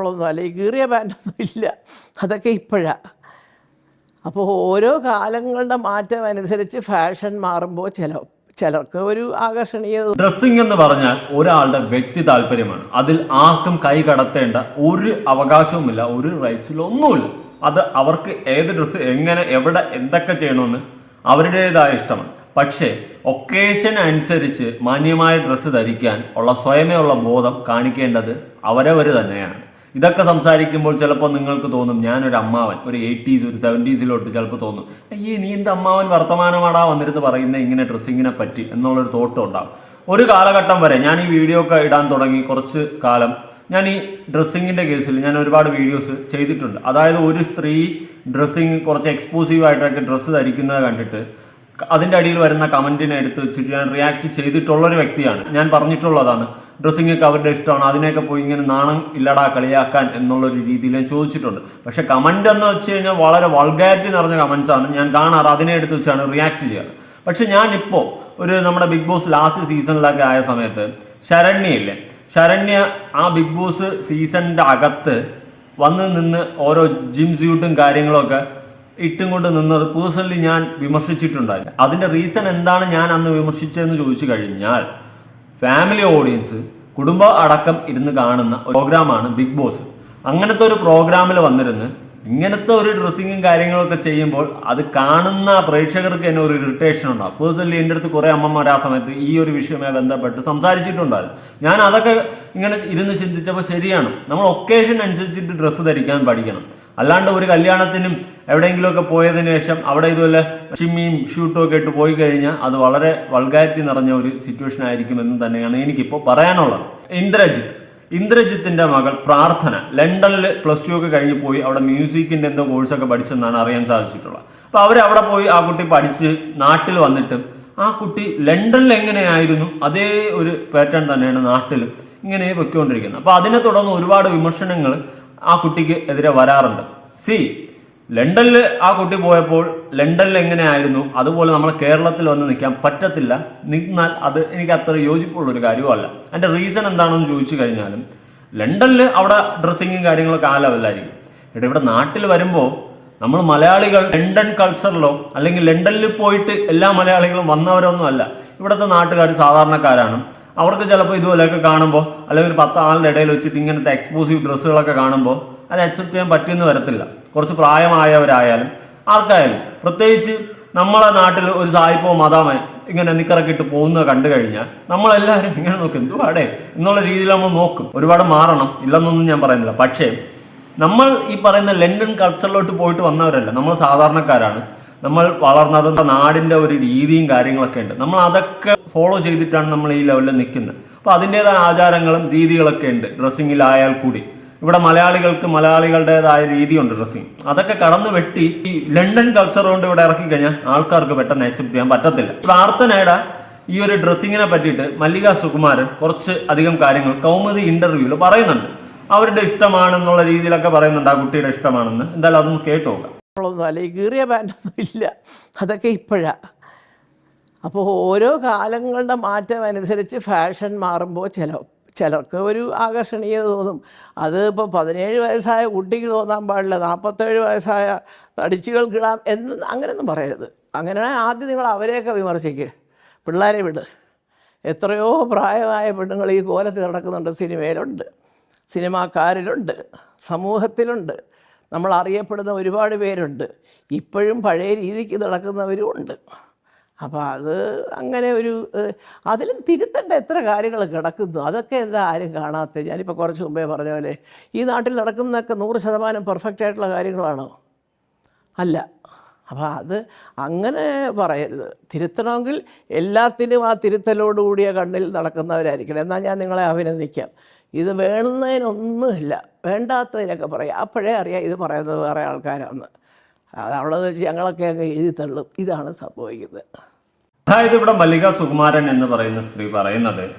ഉള്ളതൊന്നും അല്ല. ഈ കീറിയ പാന്റൊന്നും ഇല്ല. അതൊക്കെ ഇപ്പോഴാണ് അപ്പോൾ ഓരോ കാലങ്ങളുടെ മാറ്റം അനുസരിച്ച് ഫാഷൻ മാറുമ്പോൾ ചില ചിലർക്ക് ഒരു ആകർഷണീയ ഡ്രസ്സിംഗ് എന്ന് പറഞ്ഞാൽ ഒരാളുടെ വ്യക്തി താല്പര്യമാണ്. അതിൽ ആർക്കും കൈ കടത്തേണ്ട ഒരു അവകാശവുമില്ല ഒരു റൈറ്റ്സിലും ഒന്നുമില്ല അത് അവർക്ക് ഏത് ഡ്രസ്സ് എങ്ങനെ എവിടെ എന്തൊക്കെ ചെയ്യണമെന്ന് അവരുടേതായ ഇഷ്ടമാണ്. പക്ഷേ ഒക്കേഷൻ അനുസരിച്ച് മാന്യമായ ഡ്രസ്സ് ധരിക്കാൻ ഉള്ള സ്വയമേ ഉള്ള ബോധം കാണിക്കേണ്ടത് അവരവർ തന്നെയാണ്. ഇതൊക്കെ സംസാരിക്കുമ്പോൾ ചിലപ്പോൾ നിങ്ങൾക്ക് തോന്നും ഞാനൊരു അമ്മാവൻ ഒരു എയ്റ്റീസ് ഒരു സെവന്റീസിലോട്ട് ചിലപ്പോൾ തോന്നും അയ്യേ നീ എന്ത് അമ്മാവൻ വർത്തമാനമാടാ വന്നിരുന്ന് പറയുന്നത് ഇങ്ങനെ ഡ്രസ്സിങ്ങിനെ പറ്റി? എന്നുള്ളൊരു തോട്ടം ഉണ്ടാവും ഒരു കാലഘട്ടം വരെ ഞാൻ ഈ വീഡിയോ ഒക്കെ ഇടാൻ തുടങ്ങി കുറച്ച് കാലം. ഞാൻ ഈ ഡ്രസ്സിങ്ങിന്റെ കേസിൽ ഞാൻ ഒരുപാട് വീഡിയോസ് ചെയ്തിട്ടുണ്ട്. അതായത് ഒരു സ്ത്രീ ഡ്രസ്സിങ് കുറച്ച് എക്സ്ക്ലൂസീവ് ആയിട്ടൊക്കെ ഡ്രസ്സ് ധരിക്കുന്നത് കണ്ടിട്ട് അതിന്റെ അടിയിൽ വരുന്ന കമന്റിനെ എടുത്ത് വെച്ചിട്ട് ഞാൻ റിയാക്ട് ചെയ്തിട്ടുള്ളൊരു വ്യക്തിയാണ്. ഞാൻ പറഞ്ഞിട്ടുള്ളതാണ് ഡ്രസ്സിംഗ് ഒക്കെ അവരുടെ ഇഷ്ടമാണ്. അതിനെയൊക്കെ പോയി ഇങ്ങനെ നാണം ഇല്ലടാ കളിയാക്കാൻ എന്നുള്ളൊരു രീതിയിൽ ഞാൻ ചോദിച്ചിട്ടുണ്ട്. പക്ഷേ കമന്റ് എന്ന് വെച്ച് കഴിഞ്ഞാൽ വളരെ വൾഗാരിറ്റി നിറഞ്ഞ കമൻസാണ് ഞാൻ കാണാറ് അതിനെ എടുത്ത് വെച്ചാണ് റിയാക്ട് ചെയ്യാറ്. പക്ഷെ ഞാനിപ്പോൾ ഒരു നമ്മുടെ ബിഗ് ബോസ് ലാസ്റ്റ് സീസണിലൊക്കെ ആയ സമയത്ത് ശരണ്യയില്ലേ? ശരണ്യ ആ ബിഗ് ബോസ് സീസണിന്റെ അകത്ത് വന്ന് നിന്ന് ഓരോ ജിം സ്യൂട്ടും കാര്യങ്ങളൊക്കെ ഇട്ടും കൊണ്ട് നിന്നത് പേഴ്സണലി ഞാൻ വിമർശിച്ചിട്ടുണ്ടായിരുന്നു അതിന്റെ റീസൺ എന്താണ് ഞാൻ അന്ന് വിമർശിച്ചതെന്ന് ചോദിച്ചു കഴിഞ്ഞാൽ ഫാമിലി ഓഡിയൻസ് കുടുംബ അടക്കം ഇരുന്ന് കാണുന്ന പ്രോഗ്രാമാണ് ബിഗ് ബോസ് അങ്ങനത്തെ ഒരു പ്രോഗ്രാമിൽ വന്നിരുന്ന് ഇങ്ങനത്തെ ഒരു ഡ്രസ്സിങ്ങും കാര്യങ്ങളൊക്കെ ചെയ്യുമ്പോൾ അത് കാണുന്ന പ്രേക്ഷകർക്ക് തന്നെ ഒരു ഇറിറ്റേഷൻ ഉണ്ടാവും. പേഴ്സണലി എന്റെ അടുത്ത് കുറേ അമ്മമാർ ആ സമയത്ത് ഈ ഒരു വിഷയവുമായി ബന്ധപ്പെട്ട് സംസാരിച്ചിട്ടുണ്ടായിരുന്നു. ഞാൻ അതൊക്കെ ഇങ്ങനെ ഇരുന്ന് ചിന്തിച്ചപ്പോൾ ശരിയാണ്. നമ്മൾ ഒക്കേഷൻ അനുസരിച്ചിട്ട് ഡ്രസ്സ് ധരിക്കാൻ പഠിക്കണം. അല്ലാണ്ട് ഒരു കല്യാണത്തിനും എവിടെയെങ്കിലുമൊക്കെ പോയതിനു ശേഷം അവിടെ ഇതുപോലെ ഷിമ്മിയും ഷൂട്ടും ഒക്കെ ഇട്ട് പോയി കഴിഞ്ഞാൽ അത് വളരെ വൾഗാരിറ്റി നിറഞ്ഞ ഒരു സിറ്റുവേഷൻ ആയിരിക്കും എന്ന് തന്നെയാണ് എനിക്കിപ്പോൾ പറയാനുള്ളത്. ഇന്ദ്രജിത്ത്. ഇന്ദ്രജിത്തിന്റെ മകൾ പ്രാർത്ഥന. ലണ്ടനിൽ പ്ലസ് ടു ഒക്കെ കഴിഞ്ഞ് പോയി അവിടെ മ്യൂസിക്കിന്റെ എന്തോ കോഴ്സൊക്കെ പഠിച്ചെന്നാണ് അറിയാൻ സാധിച്ചിട്ടുള്ളത്. അപ്പൊ അവർ അവിടെ പോയി ആ കുട്ടി പഠിച്ച് നാട്ടിൽ വന്നിട്ട് ആ കുട്ടി ലണ്ടനിൽ എങ്ങനെയായിരുന്നു? അതേ ഒരു പാറ്റേൺ തന്നെയാണ് നാട്ടിലും ഇങ്ങനെ പൊയ്ക്കൊണ്ടിരിക്കുന്നത്. അപ്പൊ അതിനെ തുടർന്ന് ഒരുപാട് വിമർശനങ്ങൾ ആ കുട്ടിക്ക് എതിരെ വരാറുണ്ട്. സി ലണ്ടനിൽ ആ കുട്ടി പോയപ്പോൾ ലണ്ടനിൽ എങ്ങനെയായിരുന്നു? അതുപോലെ നമ്മൾ കേരളത്തിൽ വന്ന് നിൽക്കാൻ പറ്റത്തില്ല. നിന്നാൽ അത് എനിക്ക് അത്ര യോജിപ്പുള്ള ഒരു കാര്യമല്ല അതിന്റെ റീസൺ എന്താണെന്ന് ചോദിച്ചു കഴിഞ്ഞാലും ലണ്ടനിൽ അവിടെ ഡ്രസ്സിങ്ങും കാര്യങ്ങളൊക്കെ ആ ലെവലായിരിക്കും ഇവിടെ ഇവിടെ നാട്ടിൽ വരുമ്പോൾ നമ്മൾ മലയാളികൾ ലണ്ടൻ കൾച്ചറിലോ അല്ലെങ്കിൽ ലണ്ടനിൽ പോയിട്ട് എല്ലാ മലയാളികളും വന്നവരൊന്നും അല്ല. ഇവിടുത്തെ നാട്ടുകാർ സാധാരണക്കാരാണ്. അവർക്ക് ചിലപ്പോൾ ഇതുപോലെയൊക്കെ കാണുമ്പോൾ അല്ലെങ്കിൽ ഒരു പത്ത് ആളുടെ ഇടയിൽ വെച്ചിട്ട് ഇങ്ങനത്തെ എക്സ്ക്ലൂസീവ് ഡ്രസ്സുകളൊക്കെ കാണുമ്പോൾ അത് അക്സെപ്റ്റ് ചെയ്യാൻ പറ്റുമെന്ന് വരത്തില്ല. കുറച്ച് പ്രായമായവരായാലും ആർക്കായാലും. പ്രത്യേകിച്ച് നമ്മളെ നാട്ടിൽ ഒരു സായിപ്പോ മതാമേ ഇങ്ങനെ നിക്കറൊക്കെ ഇട്ട് പോകുന്നത് കണ്ടു കഴിഞ്ഞാൽ നമ്മളെല്ലാവരും ഇങ്ങനെ നോക്കും എന്തുവാടേ? എന്നുള്ള രീതിയിൽ നമ്മൾ നോക്കും. ഒരുപാട് മാറണം. ഇല്ലെന്നൊന്നും ഞാൻ പറയുന്നില്ല. പക്ഷേ നമ്മൾ ഈ പറയുന്ന ലണ്ടൻ കൾച്ചറിലോട്ട് പോയിട്ട് വന്നവരല്ല. നമ്മൾ സാധാരണക്കാരാണ്. നമ്മൾ വളർന്നത് നാടിന്റെ ഒരു രീതിയും കാര്യങ്ങളൊക്കെ ഉണ്ട്. നമ്മൾ അതൊക്കെ ഫോളോ ചെയ്തിട്ടാണ് നമ്മൾ ഈ ലെവലിൽ നിൽക്കുന്നത്. അപ്പോൾ അതിന്റെതായ ആചാരങ്ങളും രീതികളൊക്കെ ഉണ്ട് ഡ്രസ്സിങ്ങിലായാൽ കൂടി. ഇവിടെ മലയാളികൾക്ക് മലയാളികളുടേതായ രീതിയുണ്ട് ഡ്രസ്സിങ് അതൊക്കെ കടന്നു വെട്ടി ഈ ലണ്ടൻ കൾച്ചർ കൊണ്ട് ഇവിടെ ഇറക്കി കഴിഞ്ഞാൽ ആൾക്കാർക്ക് പെട്ടെന്ന് അക്സെപ്റ്റ് ചെയ്യാൻ പറ്റത്തില്ല. പ്രാർത്ഥനയുടെ ഈ ഒരു ഡ്രസ്സിങ്ങിനെ പറ്റിയിട്ട് മല്ലിക സുകുമാരൻ കുറച്ച് അധികം കാര്യങ്ങൾ കൗമുദി ഇന്റർവ്യൂവിൽ പറയുന്നുണ്ട്. അവരുടെ ഇഷ്ടമാണെന്നുള്ള രീതിയിലൊക്കെ പറയുന്നുണ്ട് ആ കുട്ടിയുടെ ഇഷ്ടമാണെന്ന്. എന്തായാലും അതൊന്ന് കേട്ടു നോക്കാം. ഉള്ളതൊന്നും അല്ല ഈ കീറിയ പാന്റൊന്നും ഇല്ല. അതൊക്കെ ഇപ്പോഴാണ് അപ്പോൾ ഓരോ കാലങ്ങളുടെ മാറ്റം അനുസരിച്ച് ഫാഷൻ മാറുമ്പോൾ ചില ചിലർക്ക് ഒരു ആകർഷണീയത തോന്നും. അത് ഇപ്പോൾ പതിനേഴ് വയസ്സായ കുട്ടിക്ക് തോന്നാൻ പാടില്ല നാൽപ്പത്തേഴ് വയസ്സായ തടിച്ചുകൾക്കിടാം എന്ന് അങ്ങനെയൊന്നും പറയരുത്. അങ്ങനെ ആദ്യം നിങ്ങൾ അവരെയൊക്കെ വിമർശിക്കുക പിള്ളേരെ വിട്. എത്രയോ പ്രായമായ പെണ്ണുങ്ങൾ ഈ കോലത്തിൽ നടക്കുന്നുണ്ട്. സിനിമയിലുണ്ട്. സിനിമാക്കാരിലുണ്ട്. സമൂഹത്തിലുണ്ട്. നമ്മൾ അറിയപ്പെടുന്ന ഒരുപാട് പേരുണ്ട്. ഇപ്പോഴും പഴയ രീതിക്ക് നടക്കുന്നവരും ഉണ്ട്. അപ്പോൾ അത് അങ്ങനെ ഒരു അതിലും തിരുത്തേണ്ട എത്ര കാര്യങ്ങൾ കിടക്കുന്നു? അതൊക്കെ എന്താ ആരും കാണാത്തത് ഞാനിപ്പോൾ കുറച്ച് മുമ്പേ പറഞ്ഞ പോലെ ഈ നാട്ടിൽ നടക്കുന്നതൊക്കെ നൂറ് ശതമാനം പെർഫെക്റ്റ് ആയിട്ടുള്ള കാര്യങ്ങളാണോ? അല്ല. അപ്പോൾ അത് അങ്ങനെ പറയരുത്. തിരുത്തണമെങ്കിൽ എല്ലാത്തിനും ആ തിരുത്തലോടുകൂടിയ കണ്ണിൽ നടക്കുന്നവരായിരിക്കണം. എന്നാൽ ഞാൻ നിങ്ങളെ അഭിനന്ദിക്കാം. ഇത് വേണ്ടുന്നതിനൊന്നുമില്ല വേണ്ടാത്തതിനൊക്കെ പറയും. അപ്പോഴേ അറിയാം ഇത് പറയുന്നത് വേറെ ആൾക്കാരാണെന്ന്. അതവിടെ വെച്ച് ഞങ്ങളൊക്കെ അങ്ങ് എഴുതി തള്ളും. ഇതാണ് സംഭവിക്കുന്നത്. അതായത് ഇവിടെ മല്ലിക സുകുമാരൻ എന്ന് പറയുന്ന സ്ത്രീ പറയുന്നത്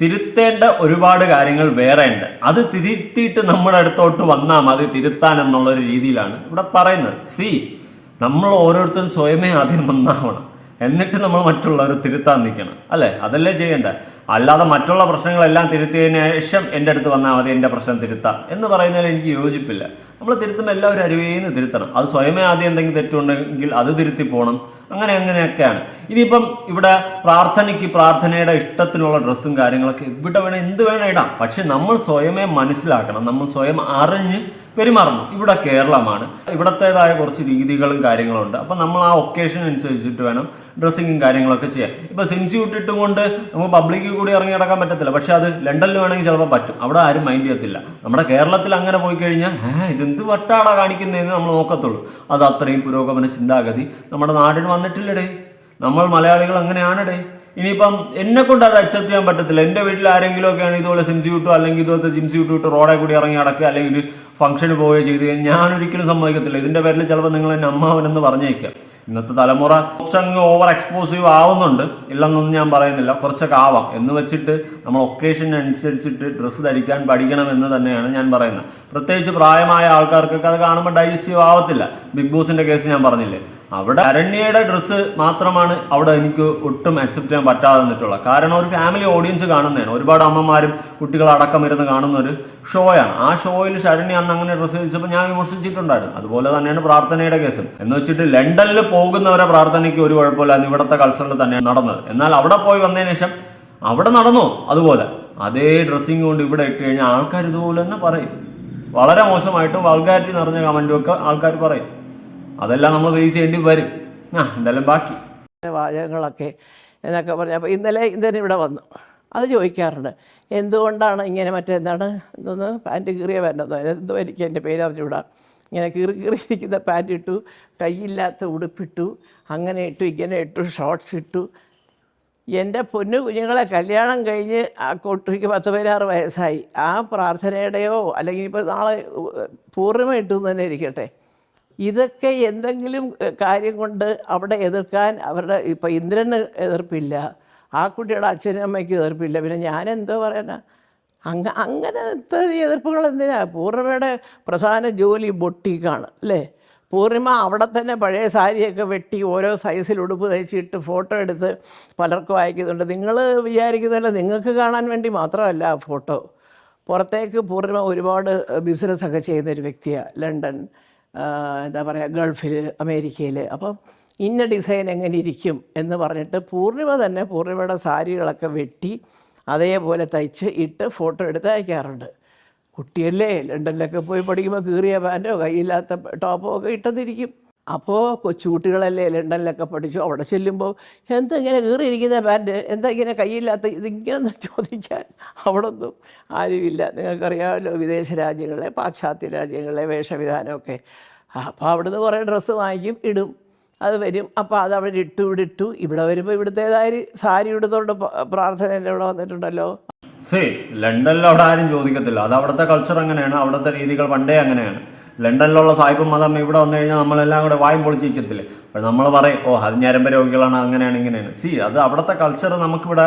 തിരുത്തേണ്ട ഒരുപാട് കാര്യങ്ങൾ വേറെ ഉണ്ട്. അത് തിരുത്തിയിട്ട് നമ്മുടെ അടുത്തോട്ട് വന്നാൽ മതി തിരുത്താൻ എന്നുള്ള ഒരു രീതിയിലാണ് ഇവിടെ പറയുന്നത്. സി നമ്മൾ ഓരോരുത്തരും സ്വയമേ ആദ്യം നന്നാവണം എന്നിട്ട് നമ്മൾ മറ്റുള്ളവരെ തിരുത്താൻ നിൽക്കണം. അല്ലെ? അതല്ലേ ചെയ്യേണ്ട അല്ലാതെ മറ്റുള്ള പ്രശ്നങ്ങളെല്ലാം തിരുത്തിയതിന് ശേഷം എന്റെ അടുത്ത് വന്നാൽ മതി എന്റെ പ്രശ്നം തിരുത്താം എന്ന് പറയുന്നതിൽ എനിക്ക് യോജിപ്പില്ല. നമ്മൾ തിരുത്തുമ്പോൾ എല്ലാവരും അരുവേന്ന് തിരുത്തണം. അത് സ്വയമേ ആദ്യം എന്തെങ്കിലും തെറ്റുണ്ടെങ്കിൽ അത് തിരുത്തി പോകണം അങ്ങനെ അങ്ങനെയൊക്കെയാണ്. ഇനിയിപ്പം ഇവിടെ പ്രാർത്ഥനയ്ക്ക് പ്രാർത്ഥനയുടെ ഇഷ്ടത്തിനുള്ള ഡ്രസ്സും കാര്യങ്ങളൊക്കെ ഇവിടെ വേണം എന്ത് വേണം ഇടാം. പക്ഷെ നമ്മൾ സ്വയമേ മനസ്സിലാക്കണം. നമ്മൾ സ്വയം അറിഞ്ഞ് പെരുമാറണം. ഇവിടെ കേരളമാണ്. ഇവിടത്തേതായ കുറച്ച് രീതികളും കാര്യങ്ങളും ഉണ്ട്. അപ്പം നമ്മൾ ആ ഒക്കേഷൻ അനുസരിച്ചിട്ട് വേണം ഡ്രസ്സിങ്ങും കാര്യങ്ങളൊക്കെ ചെയ്യാൻ. ഇപ്പം സിൻസി ഇട്ടിട്ടും കൊണ്ട് നമുക്ക് പബ്ലിക്കിൽ കൂടി ഇറങ്ങി നടക്കാൻ പറ്റത്തില്ല. പക്ഷെ അത് ലണ്ടനിൽ വേണമെങ്കിൽ ചിലപ്പോൾ പറ്റും. അവിടെ ആരും മൈൻഡ് ചെയ്യത്തില്ല. നമ്മുടെ കേരളത്തിൽ അങ്ങനെ പോയി കഴിഞ്ഞാൽ ഇതെന്ത് വട്ടാടാ കാണിക്കുന്നതെന്ന് നമ്മൾ നോക്കത്തുള്ളൂ. അത് അത്രയും പുരോഗമന ചിന്താഗതി നമ്മുടെ നാടിന് വന്നിട്ടില്ലടേ. നമ്മൾ മലയാളികൾ അങ്ങനെയാണടേ. ഇനിയിപ്പം എന്നെ കൊണ്ട് അത് അക്സെപ്റ്റ് ചെയ്യാൻ പറ്റത്തില്ല. എന്റെ വീട്ടിൽ ആരെങ്കിലും ഒക്കെയാണ് ഇതുപോലെ സിംസി വിട്ടു അല്ലെങ്കിൽ ഇതുപോലത്തെ ജിംസി വിട്ടു വിട്ട് റോഡെ കൂടി ഇറങ്ങി നടക്കുക അല്ലെങ്കിൽ ഫംഗ്ഷന് പോവുകയോ ചെയ്ത് കഴിഞ്ഞാൽ ഞാൻ ഒരിക്കലും സമ്മതിക്കത്തില്ല. ഇതിന്റെ പേരിൽ ചിലപ്പോൾ നിങ്ങൾ എന്നെ അമ്മാവനെന്ന് പറഞ്ഞേക്കാം. ഇന്നത്തെ തലമുറ കുറച്ചങ്ങ് ഓവർ എക്സ്പ്ലോസീവ് ആവുന്നുണ്ട്. ഇല്ലെന്നൊന്നും ഞാൻ പറയുന്നില്ല. കുറച്ചൊക്കെ ആവാം. എന്ന് വെച്ചിട്ട് നമ്മൾ ഒക്കേഷൻ അനുസരിച്ചിട്ട് ഡ്രസ്സ് ധരിക്കാൻ പഠിക്കണം എന്ന് തന്നെയാണ് ഞാൻ പറയുന്നത്. പ്രത്യേകിച്ച് പ്രായമായ ആൾക്കാർക്കൊക്കെ അത് കാണുമ്പോൾ ഡൈജസ്റ്റീവ് ആവത്തില്ല ബിഗ് ബോസിന്റെ കേസ് ഞാൻ പറഞ്ഞില്ലേ. അവിടെ അരണ്യയുടെ ഡ്രസ്സ് മാത്രമാണ് അവിടെ എനിക്ക് ഒട്ടും അക്സെപ്റ്റ് ചെയ്യാൻ പറ്റാതെ നിന്നിട്ടുള്ളത്. കാരണം ഒരു ഫാമിലി ഓഡിയൻസ് കാണുന്നതാണ്. ഒരുപാട് അമ്മമാരും കുട്ടികളടക്കം ഇരുന്ന് കാണുന്ന ഒരു ഷോയാണ് ആ ഷോയിൽ ശരണ്യ അന്ന് അങ്ങനെ ഡ്രസ്സ് ധരിച്ചപ്പോൾ ഞാൻ വിമർശിച്ചിട്ടുണ്ടായിരുന്നു. അതുപോലെ തന്നെയാണ് പ്രാർത്ഥനയുടെ കേസും. എന്ന് വെച്ചിട്ട് ലണ്ടനിൽ പോകുന്നവരെ പ്രാർത്ഥനയ്ക്ക് ഒരു കുഴപ്പമില്ല ഇവിടുത്തെ കൾച്ചറിൽ തന്നെയാണ് നടന്നത്. എന്നാൽ അവിടെ പോയി വന്നതിന് ശേഷം അവിടെ നടന്നു അതുപോലെ. അതേ ഡ്രസ്സിങ് കൊണ്ട് ഇവിടെ ഇട്ട് കഴിഞ്ഞാൽ ആൾക്കാർ ഇതുപോലെ തന്നെ പറയും. വളരെ മോശമായിട്ടും വൾഗാരിറ്റി നിറഞ്ഞ കമന്റും ഒക്കെ ആൾക്കാർ പറയും. അതെല്ലാം നമ്മൾ ഫേസ് ചെയ്യേണ്ടി വരും. ആ എന്തായാലും ബാക്കി. വാചകങ്ങളൊക്കെ എന്നൊക്കെ പറഞ്ഞു അപ്പോൾ ഇന്നലെ ഇന്നലെ ഇവിടെ വന്നു. അത് ചോദിക്കാറുണ്ട്. എന്തുകൊണ്ടാണ് ഇങ്ങനെ മറ്റെന്താണ് എന്തോന്ന്? പാന്റ് കീറിയ വേണ്ടതോ എന്തോ എനിക്ക് എന്റെ പേര് അറിഞ്ഞുകൂടാ. ഇങ്ങനെ കീറി കീറിയിരിക്കുന്ന പാന്റ് ഇട്ടു കൈയില്ലാത്ത ഉടുപ്പിട്ടു അങ്ങനെ ഇട്ടു ഇങ്ങനെ ഇട്ടു ഷോർട്ട്സ് ഇട്ടു. എന്റെ പൊന്നു കുഞ്ഞുങ്ങളെ കല്യാണം കഴിഞ്ഞ് ആ കൊട്ടിക്ക് പത്ത് പതിനാറ് വയസ്സായി. ആ പ്രാർത്ഥനയുടെയോ അല്ലെങ്കിൽ ഇപ്പോൾ നാളെ പൂർണിമ ഇട്ടു തന്നെ ഇരിക്കട്ടെ. ഇതൊക്കെ എന്തെങ്കിലും കാര്യം കൊണ്ട് അവിടെ എതിർക്കാൻ അവരുടെ ഇപ്പോൾ ഇന്ദ്രന് എതിർപ്പില്ല. ആ കുട്ടിയുടെ അച്ഛനും അമ്മയ്ക്ക് എതിർപ്പില്ല. പിന്നെ ഞാൻ എന്തോ പറയാനാ അങ്ങ അങ്ങനത്തെ എതിർപ്പുകൾ എന്തിനാ? പൂർണിമയുടെ പ്രധാന ജോലി ബൊട്ടിക്കാണ് അല്ലേ? പൂർണിമ അവിടെ തന്നെ പഴയ സാരിയൊക്കെ വെട്ടി ഓരോ സൈസിൽ ഉടുപ്പ് തയ്ച്ചിട്ട് ഫോട്ടോ എടുത്ത് പലർക്കും അയക്കുന്നുണ്ട്. നിങ്ങൾ വിചാരിക്കുന്നതല്ല നിങ്ങൾക്ക് കാണാൻ വേണ്ടി മാത്രമല്ല ഫോട്ടോ. പുറത്തേക്ക് പൂർണിമ ഒരുപാട് ബിസിനസ്സൊക്കെ ചെയ്യുന്ന ഒരു വ്യക്തിയാണ് ലണ്ടൻ. എന്താ പറയുക ഗൾഫിൽ അമേരിക്കയിൽ അപ്പം ഇന്ന ഡിസൈൻ എങ്ങനെ ഇരിക്കും എന്ന് പറഞ്ഞിട്ട് പൂർണിമ തന്നെ പൂർണിമയുടെ സാരികളൊക്കെ വെട്ടി അതേപോലെ തയ്ച്ച് ഇട്ട് ഫോട്ടോ എടുത്ത് അയക്കാറുണ്ട്. കുട്ടിയല്ലേ ലണ്ടനിലൊക്കെ പോയി പഠിക്കുമ്പോൾ കീറിയ പാന്റോ കയ്യില്ലാത്ത ടോപ്പോ ഒക്കെ ഇട്ടെന്നിരിക്കും. അപ്പോൾ കൊച്ചുകുട്ടികളല്ലേ ലണ്ടനിലൊക്കെ പഠിച്ചു. അവിടെ ചെല്ലുമ്പോൾ എന്താ ഇങ്ങനെ കീറിയിരിക്കുന്ന പാന്റ് എന്താ ഇങ്ങനെ കയ്യില്ലാത്ത ഇതിങ്ങനെ ചോദിക്കാൻ? അവിടെ ഒന്നും ആരുമില്ല. നിങ്ങൾക്കറിയാമല്ലോ വിദേശ രാജ്യങ്ങളെ പാശ്ചാത്യ രാജ്യങ്ങളെ വേഷവിധാനമൊക്കെ. അപ്പോൾ അവിടുന്ന് കുറേ ഡ്രസ്സ് വാങ്ങിക്കും ഇടും. അത് വരും. അപ്പോൾ അത് അവിടെ ഇട്ടു ഇവിടെ ഇട്ടു ഇവിടെ വരുമ്പോൾ ഇവിടുത്തേതായ സാരി ഇടുന്നതുകൊണ്ട് പ്രാർത്ഥന എന്റെ ഇവിടെ വന്നിട്ടുണ്ടല്ലോ. സേ ലണ്ടനിൽ അവിടെ ആരും ചോദിക്കത്തില്ല. അത് അവിടുത്തെ കൾച്ചർ അങ്ങനെയാണ്. അവിടുത്തെ രീതികൾ പണ്ടേ അങ്ങനെയാണ്. ലണ്ടനിലുള്ള സായിപ്പും മതം ഇവിടെ വന്നു കഴിഞ്ഞാൽ നമ്മളെല്ലാം കൂടെ വായും പൊളിച്ചിരിക്കത്തില്ലേ അപ്പോൾ നമ്മൾ പറയും ഓ അത് ഞരമ്പ രോഗികളാണ് അങ്ങനെയാണ് ഇങ്ങനെയാണ്. സി അത് അവിടുത്തെ കൾച്ചർ നമുക്കിവിടെ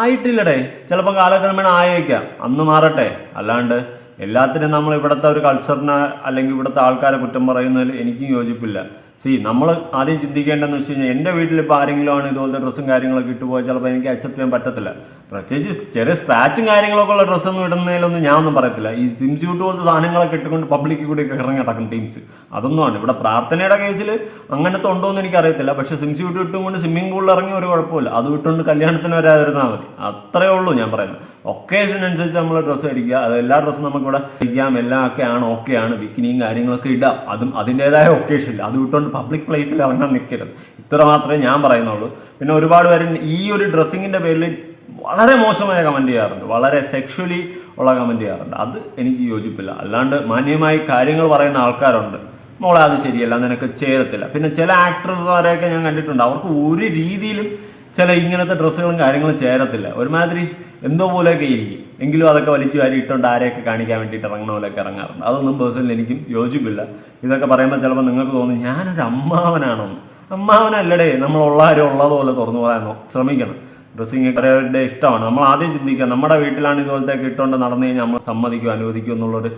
ആയിട്ടില്ലടേ. ചിലപ്പോൾ കാലക്രമേണ ആയേക്കാം. അന്ന് മാറട്ടെ. അല്ലാണ്ട് എല്ലാത്തിനും നമ്മൾ ഇവിടുത്തെ ഒരു കൾച്ചറിനെ അല്ലെങ്കിൽ ഇവിടുത്തെ ആൾക്കാരെ കുറ്റം പറയുന്നതിൽ എനിക്കും യോജിപ്പില്ല. സി നമ്മൾ ആദ്യം ചിന്തിക്കേണ്ടതെന്ന് വെച്ച് കഴിഞ്ഞാൽ എന്റെ വീട്ടിൽ ഇപ്പോൾ ആരെങ്കിലും ആണ് ഇതുപോലത്തെ ഡ്രസ്സും കാര്യങ്ങളൊക്കെ ഇട്ടുപോയാൽ ചിലപ്പോൾ എനിക്ക് അക്സെപ്റ്റ് ചെയ്യാൻ പറ്റത്തില്ല. പ്രത്യേകിച്ച് ചെറിയ സ്ക്രാച്ചും കാര്യങ്ങളൊക്കെ ഉള്ള ഡ്രസ്സൊന്നും ഇടുന്നതിലൊന്നും ഞാൻ ഒന്നും പറയത്തില്ല. ഈ സിം സ്യൂട്ട് പോലത്തെ സാധനങ്ങളൊക്കെ ഇട്ടുകൊണ്ട് പബ്ലിക്കിൽ കൂടി ഇറങ്ങി നടക്കും ടീംസ് അതൊന്നുമാണ്. ഇവിടെ പ്രാർത്ഥനയുടെ കേസിൽ അങ്ങനത്തെ ഉണ്ടോ എന്ന് എനിക്കറിയത്തില്ല പക്ഷേ സിം സ്യൂട്ട് ഇട്ടുകൊണ്ട് സ്വിമ്മിംഗ് പൂളിൽ ഇറങ്ങി ഒരു കുഴപ്പമില്ല. അത് ഇട്ടുകൊണ്ട് കല്യാണത്തിന് വരാതിരുന്നാൽ മതി. അത്രേ ഉള്ളൂ ഞാൻ പറയുന്നത്. ഒക്കേഷൻ അനുസരിച്ച് നമ്മൾ ഡ്രസ്സ് അടിക്കുക അത് എല്ലാ ഡ്രസ്സും നമുക്കിവിടെ ഇരിക്കാം എല്ലാം ഒക്കെ ആണ് ഓക്കെ ആണ്. ബിക്കിനിയും കാര്യങ്ങളൊക്കെ ഇടാം. അതും അതിന്റെതായ ഒക്കേഷൻ ഇല്ല. അത് ഇട്ടുകൊണ്ട് പബ്ലിക് പ്ലേസിൽ ഇറങ്ങാൻ നിൽക്കരുത് ഇത്ര മാത്രമേ ഞാൻ പറയുന്നുള്ളൂ. പിന്നെ ഒരുപാട് പേര് ഈ ഒരു ഡ്രസ്സിങ്ങിന്റെ പേരിൽ വളരെ മോശമായ കമന്റ് ചെയ്യാറുണ്ട്. വളരെ സെക്ഷലി ഉള്ള കമന്റ് ചെയ്യാറുണ്ട്. അത് എനിക്ക് യോജിപ്പില്ല. അല്ലാണ്ട് മാന്യമായി കാര്യങ്ങൾ പറയുന്ന ആൾക്കാരുണ്ട്. മോളെ അത് ശരിയല്ല നിനക്ക് ചേരത്തില്ല. പിന്നെ ചില ആക്ടർമാരെയൊക്കെ ഞാൻ കണ്ടിട്ടുണ്ട്. അവർക്ക് ഒരു രീതിയിലും ചില ഇങ്ങനത്തെ ഡ്രസ്സുകളും കാര്യങ്ങളും ചേരത്തില്ല. ഒരുമാതിരി എന്തോ പോലെയൊക്കെ ഇരിക്കും. എങ്കിലും അതൊക്കെ വലിച്ചു വാരി ഇട്ടുകൊണ്ട് ആരെയൊക്കെ കാണിക്കാൻ വേണ്ടിയിട്ട് ഇറങ്ങുന്ന പോലെയൊക്കെ ഇറങ്ങാറുണ്ട്. അതൊന്നും പേഴ്സണലി എനിക്കും യോജിപ്പില്ല. ഇതൊക്കെ പറയുമ്പോൾ ചിലപ്പോൾ നിങ്ങൾക്ക് തോന്നും ഞാനൊരു അമ്മാവനാണോ അമ്മാവനല്ലടേ നമ്മൾ ഉള്ളാരും ഉള്ളതുപോലെ തുറന്നു പറയാൻ ശ്രമിക്കണം. ഡ്രസ്സിങ് അവരുടെ ഇഷ്ടമാണ്. നമ്മൾ ആദ്യം ചിന്തിക്കുക നമ്മുടെ വീട്ടിലാണ് ഇതുപോലത്തെ ഇട്ടുകൊണ്ട് നടന്നു കഴിഞ്ഞാൽ നമ്മൾ സമ്മതിക്കും അനുവദിക്കും എന്നുള്ളൊരു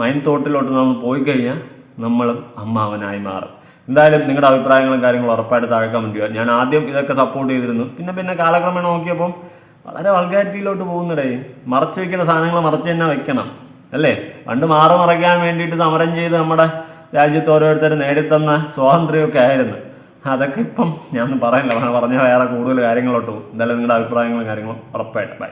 മൈൻഡ് തോട്ടിലോട്ട് നമ്മൾ പോയി കഴിഞ്ഞാൽ നമ്മളും അമ്മാവനായി മാറും. എന്തായാലും നിങ്ങളുടെ അഭിപ്രായങ്ങളും കാര്യങ്ങളും ഉറപ്പായിട്ട് താഴെ കമന്റ് ചെയ്യുക. ഞാൻ ആദ്യം ഇതൊക്കെ സപ്പോർട്ട് ചെയ്തിരുന്നു. പിന്നെ പിന്നെ കാലക്രമേണ നോക്കിയപ്പം വളരെ വൾഗാരിറ്റിയിലോട്ട് പോകുന്നിടേ. മറച്ചു വെക്കുന്ന സാധനങ്ങൾ മറച്ചു തന്നെ വെക്കണം അല്ലേ? പണ്ട് മാറു മറയ്ക്കാൻ വേണ്ടിയിട്ട് സമരം ചെയ്ത് നമ്മുടെ രാജ്യത്ത് ഓരോരുത്തർ നേടിത്തന്ന സ്വാതന്ത്ര്യമൊക്കെ ആയിരുന്നു. അതൊക്കെ ഇപ്പം ഞാൻ പറയുന്നില്ല പറഞ്ഞ വേറെ കൂടുതൽ കാര്യങ്ങളോട്ട് എന്തായാലും നിങ്ങളുടെ അഭിപ്രായങ്ങളും കാര്യങ്ങളും ഉറപ്പായിട്ട്. ബൈ